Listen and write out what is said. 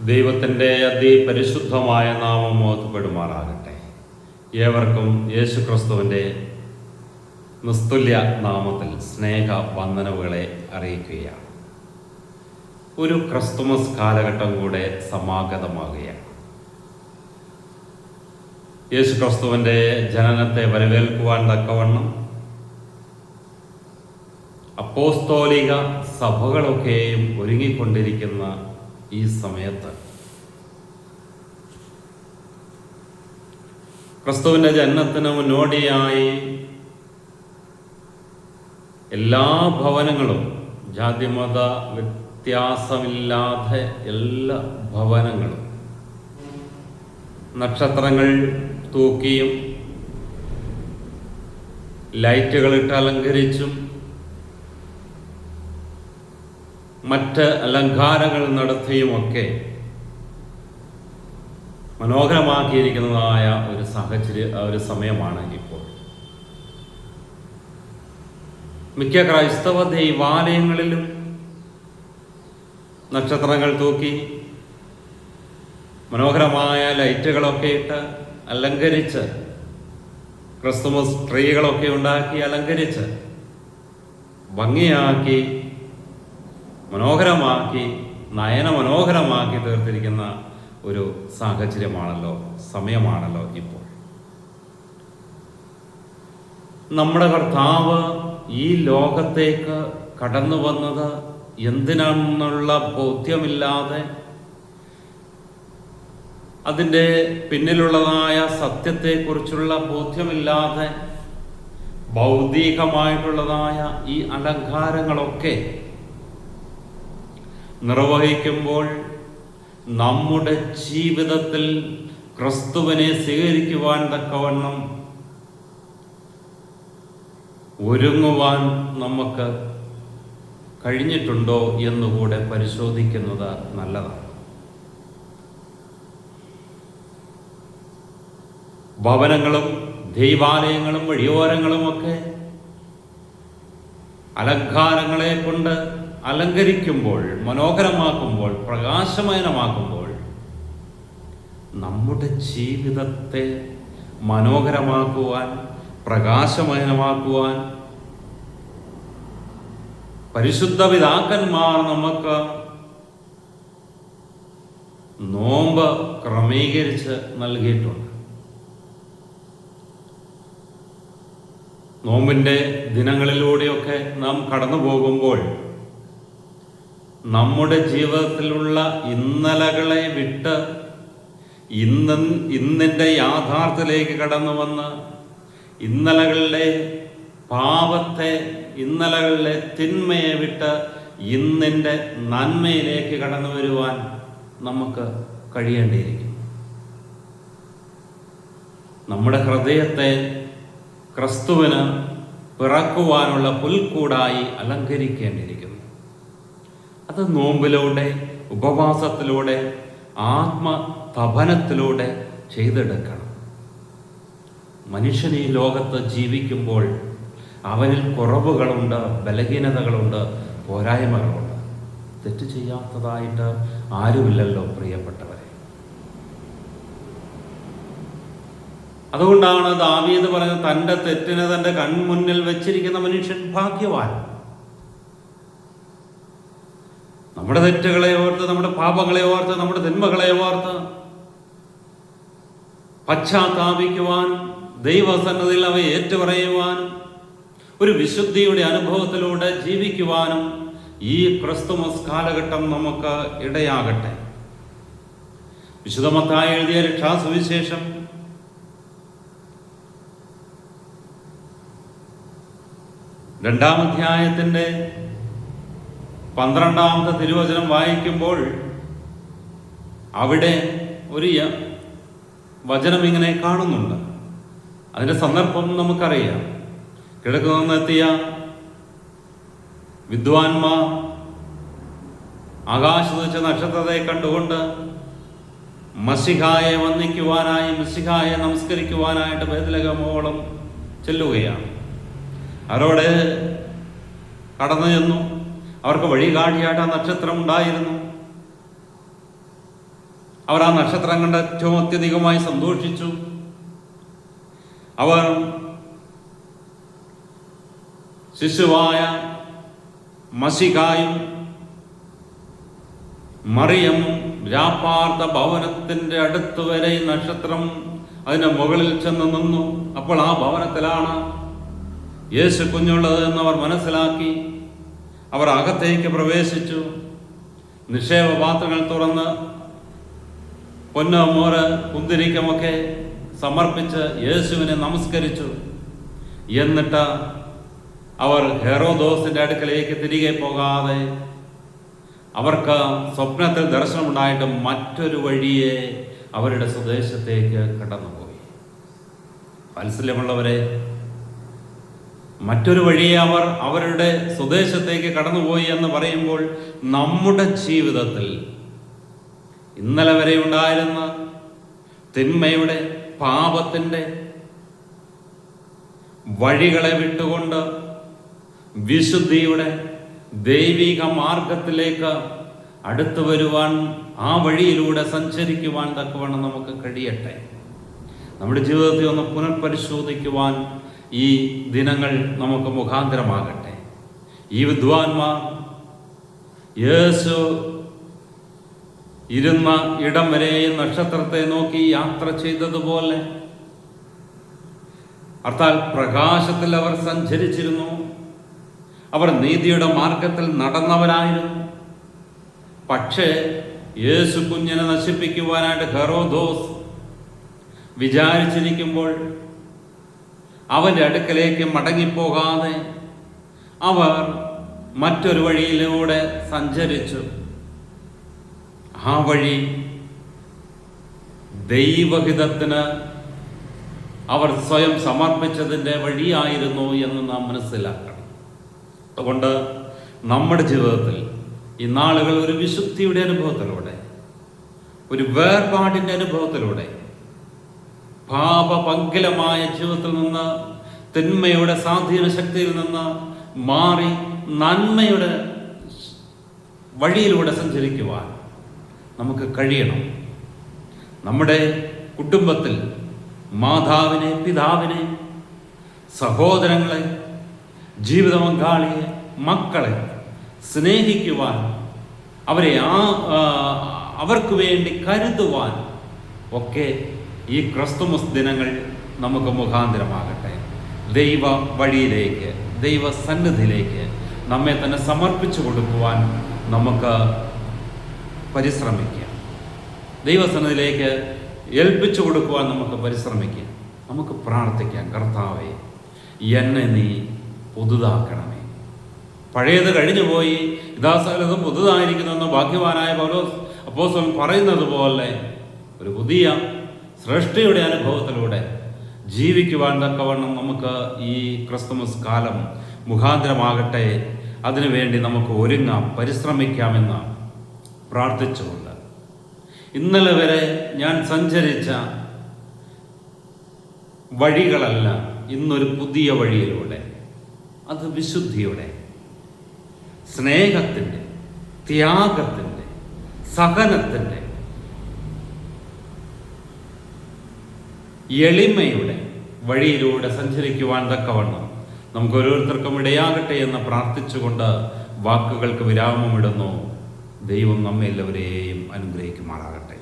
ദൈവത്തിന്റെ അതിപരിശുദ്ധമായ നാമം മോത്തപ്പെടുമാറാകട്ടെ ഏവർക്കും യേശു ക്രിസ്തുവിന്റെ നിസ്തുല്യ നാമത്തിൽ സ്നേഹ വന്ദനവുകളെ അറിയിക്കുകയാണ്. ഒരു ക്രിസ്തുമസ് കാലഘട്ടം കൂടെ സമാഗതമാകുകയാണ്. യേശു ക്രിസ്തുവിന്റെ ജനനത്തെ വരവേൽക്കുവാൻ തക്കവണ്ണം അപ്പോസ്തോലിക സഭകളൊക്കെയും ഒരുങ്ങിക്കൊണ്ടിരിക്കുന്ന ഈ സമയത്ത്. ക്രിസ്തുവിന്റെ ജനനത്തിന് മുന്നോടിയായി എല്ലാ ഭവനങ്ങളും ജാതിമത വ്യത്യാസമില്ലാതെ എല്ലാ ഭവനങ്ങളും നക്ഷത്രങ്ങൾ തൂക്കിയും ലൈറ്റുകളിട്ട് അലങ്കരിച്ചും മറ്റ് അലങ്കാരങ്ങൾ നടത്തിയുമൊക്കെ മനോഹരമാക്കിയിരിക്കുന്നതായ ഒരു സാഹചര്യ ഒരു സമയമാണ് ഇപ്പോൾ. മിക്ക ക്രൈസ്തവ ദൈവാലയങ്ങളിലും നക്ഷത്രങ്ങൾ തൂക്കി മനോഹരമായ ലൈറ്റുകളൊക്കെ ഇട്ട് അലങ്കരിച്ച് ക്രിസ്തുമസ് ട്രീകളൊക്കെ ഉണ്ടാക്കി അലങ്കരിച്ച് ഭംഗിയാക്കി മനോഹരമാക്കി നയന മനോഹരമാക്കി തീർത്തിരിക്കുന്ന ഒരു സാഹചര്യമാണല്ലോ സമയമാണല്ലോ ഇപ്പോൾ. നമ്മുടെ കർത്താവ് ഈ ലോകത്തേക്ക് കടന്നു വന്നത് എന്തിനാണെന്നുള്ള ബോധ്യമില്ലാതെ അതിന്റെ പിന്നിലുള്ളതായ സത്യത്തെക്കുറിച്ചുള്ള ബോധ്യമില്ലാതെ ഭൗതികമായിട്ടുള്ളതായ ഈ അലങ്കാരങ്ങളൊക്കെ നിർവഹിക്കുമ്പോൾ നമ്മുടെ ജീവിതത്തിൽ ക്രിസ്തുവിനെ സ്വീകരിക്കുവാൻ തക്കവണ്ണം ഒരുങ്ങുവാൻ നമുക്ക് കഴിഞ്ഞിട്ടുണ്ടോ എന്നുകൂടെ പരിശോധിക്കുന്നത് നല്ലതാണ്. ഭവനങ്ങളും ദൈവാലയങ്ങളും വഴിയോരങ്ങളുമൊക്കെ അലങ്കാരങ്ങളെ കൊണ്ട് അലങ്കരിക്കുമ്പോൾ മനോഹരമാക്കുമ്പോൾ പ്രകാശമയനമാക്കുമ്പോൾ നമ്മുടെ ജീവിതത്തെ മനോഹരമാക്കുവാൻ പ്രകാശമയനമാക്കുവാൻ പരിശുദ്ധ പിതാക്കന്മാർ നമുക്ക് നോമ്പ് ക്രമീകരിച്ച് നൽകിയിട്ടുണ്ട്. നോമ്പിന്റെ ദിനങ്ങളിലൂടെയൊക്കെ നാം കടന്നു പോകുമ്പോൾ നമ്മുടെ ജീവിതത്തിലുള്ള ഇന്നലകളെ വിട്ട് ഇന്ന് ഇന്നിന്റെ യാഥാർത്ഥ്യത്തിലേക്ക് കടന്നു വന്ന് ഇന്നലകളിലെ പാപത്തെ ഇന്നലകളിലെ തിന്മയെ വിട്ട് ഇന്നിന്റെ നന്മയിലേക്ക് കടന്നു വരുവാൻ നമുക്ക് കഴിയേണ്ടിയിരിക്കും നമ്മുടെ ഹൃദയത്തെ ക്രിസ്തുവിന് പിറക്കുവാനുള്ള പുൽക്കൂടായി അലങ്കരിക്കേണ്ടിയിരിക്കുന്നു. അത് നോമ്പിലൂടെ ഉപവാസത്തിലൂടെ ആത്മതപനത്തിലൂടെ ചെയ്തെടുക്കണം. മനുഷ്യൻ ഈ ലോകത്ത് ജീവിക്കുമ്പോൾ അവനിൽ കുറവുകളുണ്ട് ബലഹീനതകളുണ്ട് പോരായ്മകളുണ്ട്. തെറ്റ് ചെയ്യാത്തതായിട്ട് ആരുമില്ലല്ലോ പ്രിയപ്പെട്ടവരെ. അതുകൊണ്ടാണ് ദാവീദ് പറഞ്ഞത് തന്റെ തെറ്റിനെ തന്റെ കൺമുന്നിൽ വെച്ചിരിക്കുന്ന മനുഷ്യൻ ഭാഗ്യവാൻ. നമ്മുടെ തെറ്റുകളെ ഓർത്ത് നമ്മുടെ പാപങ്ങളെ ഓർത്ത് നമ്മുടെ തിന്മകളെ ഓർത്ത് പശ്ചാത്താപിക്കുവാനും ദൈവസന്നതിൽ അവയെ ഏറ്റുപറയുവാനും ഒരു വിശുദ്ധിയുടെ അനുഭവത്തിലൂടെ ജീവിക്കുവാനും ഈ ക്രിസ്തുമസ് കാലഘട്ടം നമുക്ക് ഇടയാകട്ടെ. വിശുദ്ധമത്തായി എഴുതിയ രക്ഷാസുവിശേഷം. രണ്ടാം അധ്യായത്തിന്റെ പന്ത്രണ്ടാമത്തെ തിരുവചനം വായിക്കുമ്പോൾ അവിടെ ഒരു വചനം ഇങ്ങനെ കാണുന്നുണ്ട്. അതിന്റെ സന്ദർഭം നമുക്കറിയാം. കിഴക്ക് നിന്നെത്തിയ വിദ്വാൻമാർ ആകാശത്ത് നക്ഷത്രത്തെ കണ്ടുകൊണ്ട് മസിഹായെ വന്ദിക്കുവാനായി മസിഹായെ നമസ്കരിക്കുവാനായിട്ട് ബേദലകമോളം ചെല്ലുകയാണ്. അവരോട് കടന്നു ചെന്നു. അവർക്ക് വഴി കാട്ടിയായിട്ട് ആ നക്ഷത്രം ഉണ്ടായിരുന്നു. അവർ ആ നക്ഷത്രം കണ്ട് ഏറ്റവും അത്യധികമായി സന്തോഷിച്ചു. അവർ ശിശുവായ മസികായും മറിയമും വ്യാപാർത്ത ഭവനത്തിന്റെ അടുത്ത് വരെ ഈ നക്ഷത്രം അതിന്റെ മുകളിൽ ചെന്ന് നിന്നു. അപ്പോൾ ആ ഭവനത്തിലാണ് യേശു കുഞ്ഞുള്ളത് എന്ന് അവർ മനസ്സിലാക്കി. അവർ അകത്തേക്ക് പ്രവേശിച്ചു. നിക്ഷേപ പാത്രങ്ങൾ തുറന്ന് പൊന്നോ മോര് കുന്തിരിക്കമൊക്കെ സമർപ്പിച്ച് യേശുവിനെ നമസ്കരിച്ചു. എന്നിട്ട് അവർ ഹെറോദോസിന്റെ അടുക്കലേക്ക് തിരികെ പോകാതെ അവർക്ക് സ്വപ്നത്തിൽ ദർശനമുണ്ടായിട്ട് മറ്റൊരു വഴിയെ അവരുടെ സ്വദേശത്തേക്ക് കടന്നുപോയി. വാത്സല്യമുള്ളവരെ മറ്റൊരു വഴിയെ അവർ അവരുടെ സ്വദേശത്തേക്ക് കടന്നുപോയി എന്ന് പറയുമ്പോൾ നമ്മുടെ ജീവിതത്തിൽ ഇന്നലെ വരെ ഉണ്ടായിരുന്ന തിന്മയുടെ പാപത്തിന്റെ വഴികളെ വിട്ടുകൊണ്ട് വിശുദ്ധിയുടെ ദൈവിക മാർഗത്തിലേക്ക് അടുത്തു വരുവാൻ ആ വഴിയിലൂടെ സഞ്ചരിക്കുവാൻ തക്കവണ്ണം നമുക്ക് കഴിയട്ടെ. നമ്മുടെ ജീവിതത്തെ ഒന്ന് പുനർപരിശോധിക്കുവാൻ ഈ ദിനങ്ങൾ നമുക്ക് മുഖാന്തരമാകട്ടെ. ഈ വിദ്വാൻമാർ യേശു ഇരുന്ന ഇടം വരെ നക്ഷത്രത്തെ നോക്കി യാത്ര ചെയ്തതുപോലെ. അർത്ഥാൽ പ്രകാശത്തിൽ അവർ സഞ്ചരിച്ചിരുന്നു. അവർ നീതിയുടെ മാർഗത്തിൽ നടന്നവരായിരുന്നു. പക്ഷേ യേശു കുഞ്ഞിനെ നശിപ്പിക്കുവാനായിട്ട് ഹെറോദോസ് വിചാരിച്ചിരിക്കുമ്പോൾ അവന്റെ അടുക്കലേക്ക് മടങ്ങിപ്പോകാതെ അവർ മറ്റൊരു വഴിയിലൂടെ സഞ്ചരിച്ചു. ആ വഴി ദൈവഹിതത്തിന് അവർ സ്വയം സമർപ്പിച്ചതിന്റെ വഴിയായിരുന്നു എന്ന് നാം മനസ്സിലാക്കണം. അതുകൊണ്ട് നമ്മുടെ ജീവിതത്തിൽ ഈ നാളുകൾ ഒരു വിശുദ്ധിയുടെ അനുഭവത്തിലൂടെ ഒരു വേർപാടിന്റെ അനുഭവത്തിലൂടെ പാപപങ്കിലമായ ജീവിതത്തിൽ നിന്ന് തിന്മയുടെ സ്വാധീന ശക്തിയിൽ നിന്ന് മാറി നന്മയുടെ വഴിയിലൂടെ സഞ്ചരിക്കുവാൻ നമുക്ക് കഴിയണം. നമ്മുടെ കുടുംബത്തിൽ മാതാവിനെ പിതാവിനെ സഹോദരങ്ങളെ ജീവിത പങ്കാളിയെ മക്കളെ സ്നേഹിക്കുവാൻ അവരെ ആ അവർക്ക് വേണ്ടി കരുതുവാൻ ഒക്കെ ഈ ക്രിസ്തുമസ് ദിനങ്ങൾ നമുക്ക് മുഖാന്തരമാകട്ടെ. ദൈവ വഴിയിലേക്ക് ദൈവ സന്നിധിയിലേക്ക് നമ്മെ തന്നെ സമർപ്പിച്ചു കൊടുക്കുവാൻ നമുക്ക് പരിശ്രമിക്കുക ദൈവസന്നിധിയിലേക്ക് ഏൽപ്പിച്ചു കൊടുക്കുവാൻ നമുക്ക് പരിശ്രമിക്കുക നമുക്ക് പ്രാർത്ഥിക്കാം കർത്താവെ എന്നെ നീ പുതുതാക്കണമേ. പഴയത് കഴിഞ്ഞു പോയി ഇതാ സകലതും പുതുതായിരിക്കുന്നെന്ന് ഭാഗ്യവാനായ പൗലോസ് അപ്പോസ്തലൻ പറയുന്നത് പോലെ ഒരു പുതിയ സൃഷ്ടിയുടെ അനുഭവത്തിലൂടെ ജീവിക്കുവാൻ തക്കവണ്ണം നമുക്ക് ഈ ക്രിസ്തുമസ് കാലം മുഖാന്തരമാകട്ടെ. അതിനുവേണ്ടി നമുക്ക് ഒരുങ്ങാം പരിശ്രമിക്കാമെന്ന് പ്രാർത്ഥിച്ചുകൊണ്ട്. ഇന്നലെ വരെ ഞാൻ സഞ്ചരിച്ച വഴികളല്ല ഇന്നൊരു പുതിയ വഴിയിലൂടെ. അത് വിശുദ്ധിയുടെ സ്നേഹത്തിന്റെ ത്യാഗത്തിന്റെ സഹനത്തിന്റെ എളിമയുടെ വഴിയിലൂടെ സഞ്ചരിക്കുവാൻ തക്കവണ്ണം നമുക്ക് ഓരോരുത്തർക്കും ഇടയാകട്ടെ എന്ന് പ്രാർത്ഥിച്ചുകൊണ്ട് വാക്കുകൾക്ക് വിരാമമിടുന്നു. ദൈവം നമ്മെ എല്ലാവരെയും അനുഗ്രഹിക്കുമാറാകട്ടെ.